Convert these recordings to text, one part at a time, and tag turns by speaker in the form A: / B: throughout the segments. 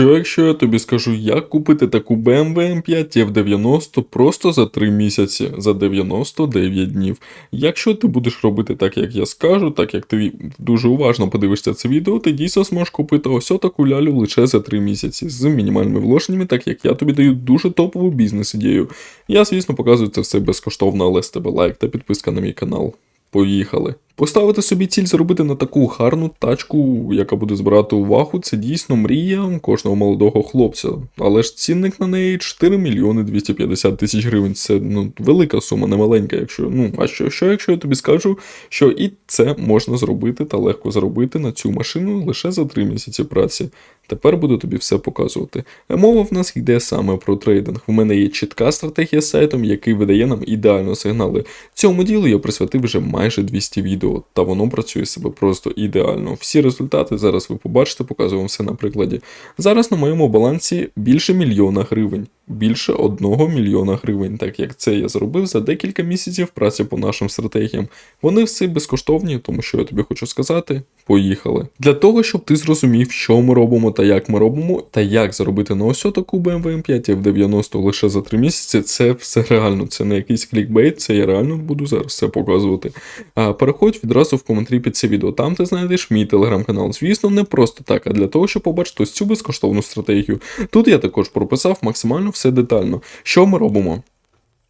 A: Що якщо я тобі скажу, як купити таку BMW M5 F90 просто за 3 місяці, за 99 днів? Якщо ти будеш робити так, як я скажу, так як ти дуже уважно подивишся це відео, ти дійсно зможеш купити ось таку лялю лише за 3 місяці з мінімальними вложеннями, так як я тобі даю дуже топову бізнес-ідею. Я, звісно, показую це все безкоштовно, але з тебе лайк та підписка на мій канал. Поїхали. Поставити собі ціль зробити на таку гарну тачку, яка буде збирати увагу, це дійсно мрія кожного молодого хлопця. Але ж цінник на неї 4 мільйони 250 тисяч гривень. Це ну, велика сума, не маленька. Якщо ну а що, що, якщо я тобі скажу, що і це можна зробити та легко зробити на цю машину лише за 3 місяці праці. Тепер буду тобі все показувати. Мова в нас йде саме про трейдинг. У мене є чітка стратегія з сайтом, який видає нам ідеально сигнали. Цьому ділу я присвятив вже майже 200 відео, та воно працює себе просто ідеально. Всі результати зараз ви побачите, показую вам все на прикладі. Зараз на моєму балансі більше мільйона гривень. Більше одного мільйона гривень, так як це я зробив за декілька місяців праці по нашим стратегіям. Вони всі безкоштовні, тому що я тобі хочу сказати, поїхали. Для того, щоб ти зрозумів, що ми робимо та як ми робимо, та як заробити на ось таку BMW M5 F90 лише за 3 місяці, це все реально, це не якийсь клікбейт, це я реально буду зараз все показувати. А переходь відразу в коментарі під це відео. Там ти знайдеш мій телеграм-канал. Звісно, не просто так, а для того, щоб побачити ось цю безкоштовну стратегію. Тут я також прописав максимально все детально. Що ми робимо?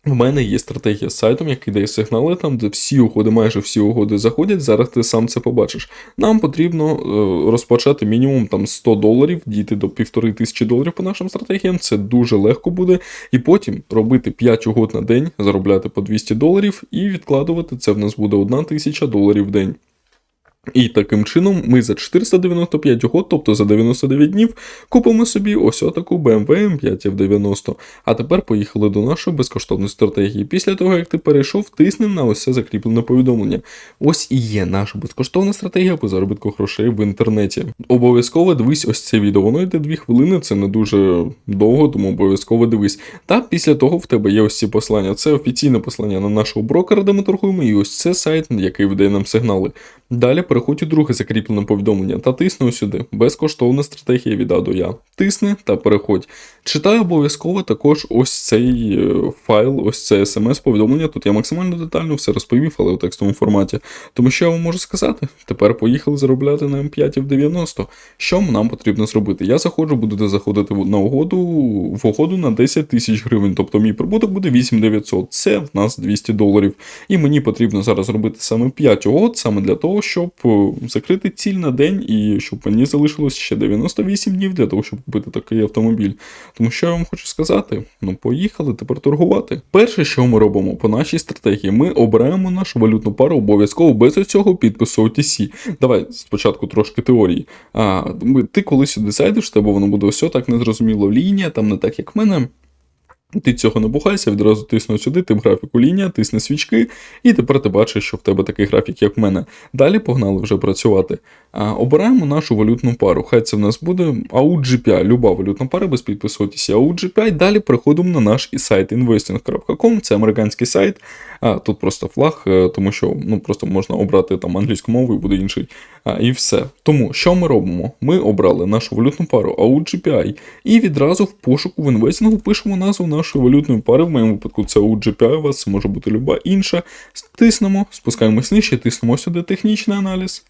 A: У мене є стратегія з сайтом, який дає сигнали, там, де всі угоди, майже всі угоди заходять. Зараз ти сам це побачиш. Нам потрібно е, розпочати мінімум там 100 доларів, дійти до 1500 доларів по нашим стратегіям. Це дуже легко буде. І потім робити 5 угод на день, заробляти по 200 доларів і відкладувати це в нас буде 1000 доларів в день. І таким чином ми за 495 угод, тобто за 99 днів, купимо собі ось отаку BMW M5 F90. А тепер поїхали до нашої безкоштовної стратегії. Після того, як ти перейшов, тиснемо на ось це закріплене повідомлення. Ось і є наша безкоштовна стратегія по заробітку грошей в інтернеті. Обов'язково дивись ось це відео. Воно йде 2 хвилини, це не дуже довго, тому обов'язково дивись. Та після того в тебе є ось ці послання. Це офіційне послання на нашого брокера, де ми торгуємо, і ось це сайт, який видає нам сигнали. Далі переходь у друге закріплене повідомлення та тисни сюди. Безкоштовна стратегія від до Я. Тисни та переходь. Читай обов'язково також ось цей е, файл, ось це смс-повідомлення. Тут я максимально детально все розповів, але у текстовому форматі. Тому що я вам можу сказати, тепер поїхали заробляти на М5 в 90. Що нам потрібно зробити? Я заходжу, буду заходити на угоду в угоду на 10 тисяч гривень. Тобто мій прибуток буде 8900. Це в нас 200 доларів. І мені потрібно зараз робити саме 5 угод, саме для того, щоб закрити ціль на день і щоб мені залишилось ще 98 днів для того, щоб купити такий автомобіль. Тому що я вам хочу сказати, ну поїхали тепер торгувати. Перше, що ми робимо по нашій стратегії, ми обираємо нашу валютну пару обов'язково без цього підпису OTC. Давай спочатку трошки теорії. А, Ти коли сюди зайдеш, тебе воно буде все так незрозуміло. Лінія, там не так, як в мене. Ти цього не бухайся, відразу тисну сюди, тим графіку лінія, тисни свічки, і тепер ти бачиш, що в тебе такий графік, як в мене. Далі погнали вже працювати. А, Обираємо нашу валютну пару. Хай це в нас буде AUGPI, люба валютна пара без підпису OTC AUGPI. Далі переходимо на наш сайт investing.com, це американський сайт. Тут просто флаг, е, тому що ну просто можна обрати там англійську мову і буде інший. І все. Тому що ми робимо? Ми обрали нашу валютну пару AUGPI і відразу в пошуку в інвестингу пишемо назву нашої валютної пари. В моєму випадку це AUGPI, у вас може бути люба інша. Тиснемо, спускаємось нижче, тиснемо сюди технічний аналіз.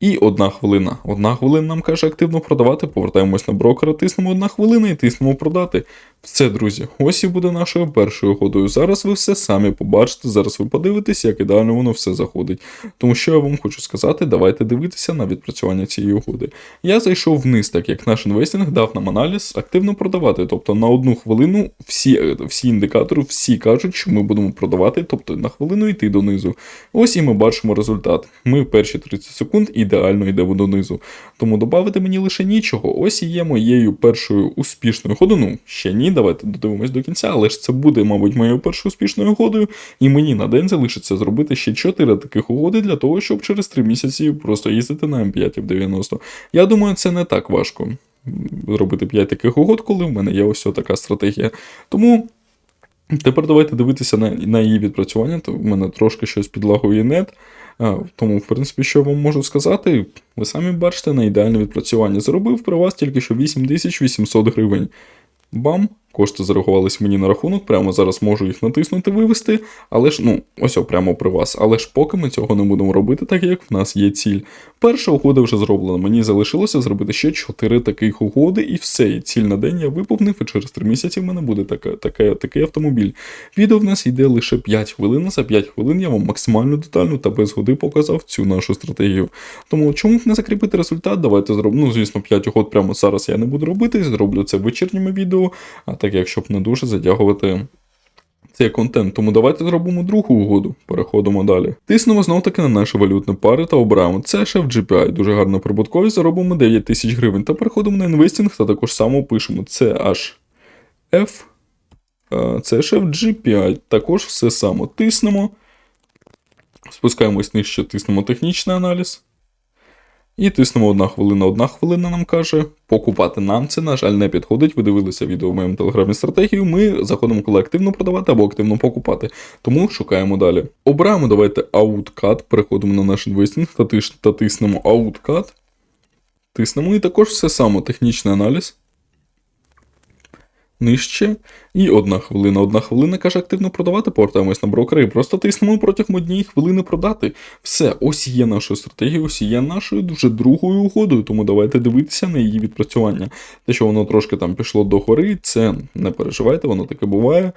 A: І одна хвилина. Одна хвилина нам каже активно продавати. Повертаємось на брокера, тиснемо одна хвилина і тиснемо продати. Все, друзі, ось і буде нашою першою угодою. Зараз ви все самі побачите, зараз ви подивитесь, як ідеально воно все заходить. Тому що я вам хочу сказати, давайте дивитися на відпрацювання цієї угоди. Я зайшов вниз, так як наш інвестинг дав нам аналіз активно продавати. Тобто на одну хвилину всі всі індикатори, всі кажуть, що ми будемо продавати, тобто на хвилину йти донизу. Ось і ми бачимо результат. Ми в перші 30 секунд ідеально йдемо донизу. Тому додати мені лише нічого. Ось і є моєю першою успішною ходою. Ну, ще ні давайте додивимось до кінця, але ж це буде, мабуть, моєю першою успішною угодою, і мені на день залишиться зробити ще 4 таких угоди для того, щоб через 3 місяці просто їздити на М5 в 90. Я думаю, це не так важко зробити 5 таких угод, коли в мене є ось така стратегія. Тому. Тепер давайте дивитися на на її відпрацювання. То в мене трошки щось підлагує нет. Тому, в принципі, що я вам можу сказати, ви самі бачите на ідеальне відпрацювання. Заробив при вас тільки що 8800 гривень. Бам! Кошти зарахувались мені на рахунок, прямо зараз можу їх натиснути, вивести, але ж, ну, ось о, прямо при вас. Але ж поки ми цього не будемо робити, так як в нас є ціль. Перша угода вже зроблена. Мені залишилося зробити ще 4 таких угоди, і все. І ціль на день я виповнив, і через 3 місяці в мене буде така, така, такий автомобіль. Відео в нас йде лише 5 хвилин. За 5 хвилин я вам максимально детально та без годи показав цю нашу стратегію. Тому чому б не закріпити результат? Давайте зробимо. Ну, звісно, 5 угод прямо зараз я не буду робити. Зроблю це в вечірньому відео. Так як щоб не дуже затягувати цей контент. Тому давайте зробимо другу угоду. Переходимо далі. Тиснемо знов таки на наші валютні пари та обираємо це GPI. Дуже гарно прибуткові, заробимо 9 тисяч гривень. Та переходимо на інвестинг та також само пишемо CHF. е, Це в GPI. Також все само тиснемо. Спускаємось нижче, тиснемо технічний аналіз. І тиснемо одна хвилина. Одна хвилина нам каже, покупати нам це, на жаль, не підходить. Ви дивилися відео в моєму телеграмі стратегію. Ми заходимо коли активно продавати або активно покупати. Тому шукаємо далі. Обираємо давайте Outcut, переходимо на наш інвестинг та, тиснемо Outcut. Тиснемо і також все само технічний аналіз. Нижче. І одна хвилина. Одна хвилина каже активно продавати, повертаємось на брокери просто тиснемо протягом однієї хвилини продати. Все, ось є наша стратегія, ось є нашою дуже другою угодою, тому давайте дивитися на її відпрацювання. Те, що воно трошки там пішло до гори, це не переживайте, воно таке буває.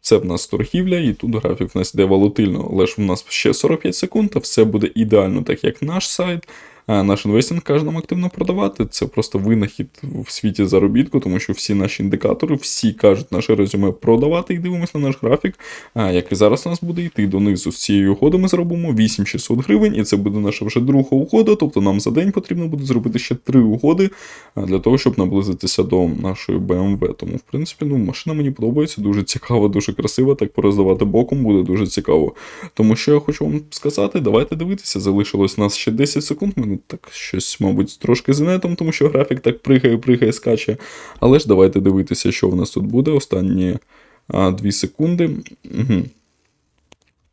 A: Це в нас торгівля, і тут графік в нас йде волатильно, але ж в нас ще 45 секунд, а все буде ідеально, так як наш сайт. А наш інвестинг каже нам активно продавати. Це просто винахід в світі заробітку, тому що всі наші індикатори, всі кажуть наше резюме продавати і дивимося на наш графік. А як і зараз у нас буде йти донизу. З цієї угоди ми зробимо 8600 гривень, і це буде наша вже друга угода. Тобто нам за день потрібно буде зробити ще три угоди для того, щоб наблизитися до нашої BMW. Тому, в принципі, ну, машина мені подобається, дуже цікава, дуже красива. Так пороздавати боком буде дуже цікаво. Тому що я хочу вам сказати, давайте дивитися. Залишилось нас ще 10 секунд. Мене так щось, мабуть, трошки з інетом, тому що графік так пригає, пригає, скаче. Але ж давайте дивитися, що в нас тут буде. Останні а, 2 секунди. Угу.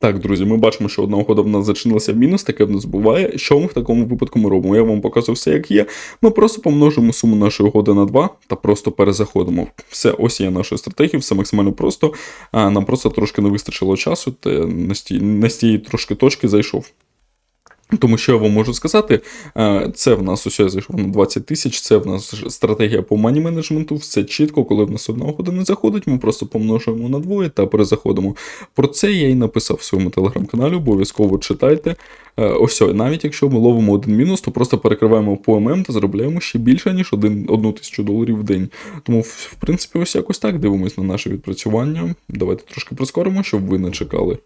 A: Так, друзі, ми бачимо, що одна угода в нас зачинилася в мінус, таке в нас буває. Що ми в такому випадку ми робимо? Я вам показую все, як є. Ми просто помножимо суму нашої угоди на 2 та просто перезаходимо. Все, ось є наша стратегія, все максимально просто. А, нам просто трошки не вистачило часу, та тієї- не з тієї трошки точки зайшов. Тому що я вам можу сказати, е, це в нас усе зайшло на 20 тисяч, це в нас стратегія по мані менеджменту, все чітко, коли в нас одна угода не заходить, ми просто помножуємо на двоє та перезаходимо. Про це я і написав в своєму телеграм-каналі, обов'язково читайте. Е, Ось, навіть якщо ми ловимо один мінус, то просто перекриваємо по ММ та заробляємо ще більше, ніж одну тисячу доларів в день. Тому, в принципі, ось якось так дивимось на наше відпрацювання. Давайте трошки прискоримо, щоб ви не чекали.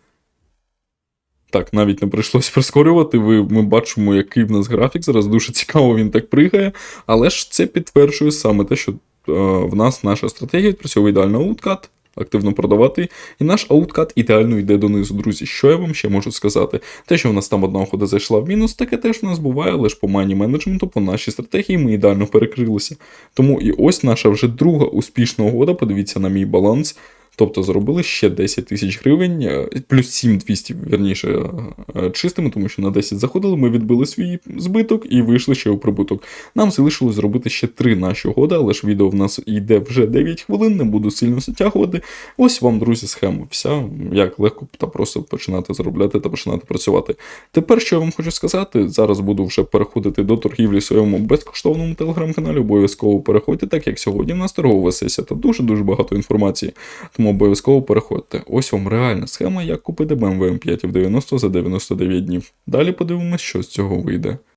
A: Так, навіть не прийшлось прискорювати. Ви, ми бачимо, який в нас графік. Зараз дуже цікаво він так пригає. Але ж це підтверджує саме те, що е, в нас наша стратегія відпрацьовує ідеально ауткат, активно продавати. І наш ауткат ідеально йде донизу, друзі. Що я вам ще можу сказати? Те, що в нас там одна угода зайшла в мінус, таке теж в нас буває, ж по мані менеджменту, по нашій стратегії ми ідеально перекрилися. Тому і ось наша вже друга успішна угода. Подивіться на мій баланс. Тобто заробили ще 10 тисяч гривень, е, плюс 7200, вірніше, е, чистими, тому що на 10 заходили, ми відбили свій збиток і вийшли ще у прибуток. Нам залишилось зробити ще 3 наші угоди, але ж відео в нас йде вже 9 хвилин, не буду сильно затягувати. Ось вам, друзі, схема. Вся, як легко та просто починати заробляти та починати працювати. Тепер, що я вам хочу сказати, зараз буду вже переходити до торгівлі в своєму безкоштовному телеграм-каналі. Обов'язково переходьте, так як сьогодні в нас торгова сесія та дуже-дуже багато інформації. Тому обов'язково переходьте. Ось вам реальна схема, як купити BMW M5 в 90 за 99 днів. Далі подивимось, що з цього вийде.